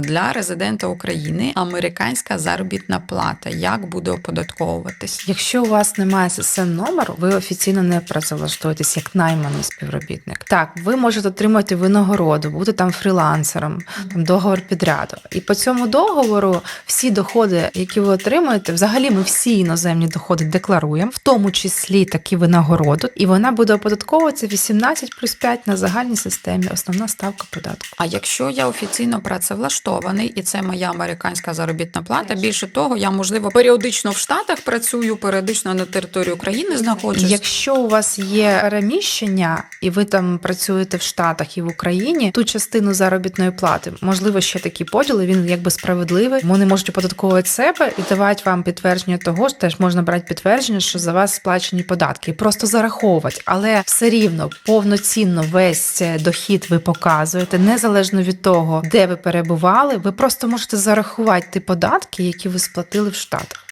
Для резидента України американська заробітна плата як буде оподатковуватись? Якщо у вас немає ССН номеру, ви офіційно не працевлаштуєтесь як найманий співробітник. Так, ви можете отримати винагороду, бути там фрілансером, там договор підряду. І по цьому договору всі доходи, які ви отримуєте, взагалі ми всі іноземні доходи декларуємо, в тому числі такі винагороду, і вона буде оподатковуватися 18 плюс 5 на загальній системі. Основна ставка податку. А якщо я офіційно працевлаштований і це моя американська заробітна плата, більше того, я можливо періодично в Штатах працюю, періодично на території України знаходжусь. Якщо у вас є переміщення, і ви там працюєте в Штатах і в Україні, ту частину заробітної плати, можливо, ще такі поділи, він якби справедливий. Вони можуть оподатковувати себе і давати вам підтвердження того, що теж можна брати підтвердження, що за вас сплачені податки, і просто зараховувати. Але все рівно повноцінно весь дохід ви показуєте, незалежно від того, де ви перебували, ви просто можете зарахувати ті податки, які ви сплатили в Штатах.